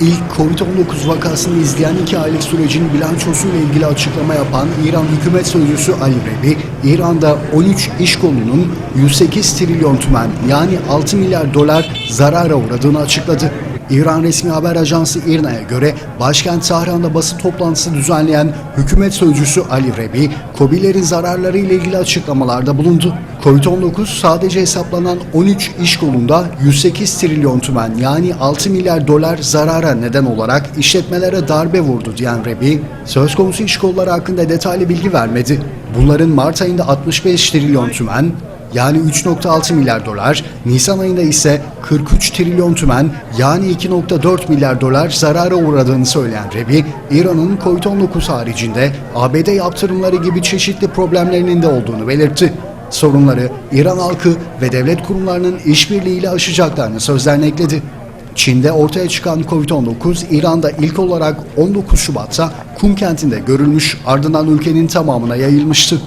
İlk Covid-19 vakasını izleyen iki aylık sürecin bilançosuyla ilgili açıklama yapan İran hükümet sözcüsü Ali Rebi, İran'da 13 iş kolunun 108 trilyon tümen yani 6 milyar dolar zarara uğradığını açıkladı. İran resmi haber ajansı İRNA'ya göre başkent Tahran'da basın toplantısı düzenleyen hükümet sözcüsü Ali Rebi, COBİ'lerin zararları ile ilgili açıklamalarda bulundu. Covid-19 sadece hesaplanan 13 iş kolunda 108 trilyon tümen yani 6 milyar dolar zarara neden olarak işletmelere darbe vurdu diyen Rebi, söz konusu iş kolları hakkında detaylı bilgi vermedi. Bunların Mart ayında 65 trilyon tümen, yani 3.6 milyar dolar, Nisan ayında ise 43 trilyon tümen yani 2.4 milyar dolar zarara uğradığını söyleyen Rebi, İran'ın Covid-19 haricinde ABD yaptırımları gibi çeşitli problemlerinin de olduğunu belirtti. Sorunları İran halkı ve devlet kurumlarının işbirliğiyle aşacaklarını sözlerine ekledi. Çin'de ortaya çıkan Covid-19 İran'da ilk olarak 19 Şubat'ta Kum kentinde görülmüş ardından ülkenin tamamına yayılmıştı.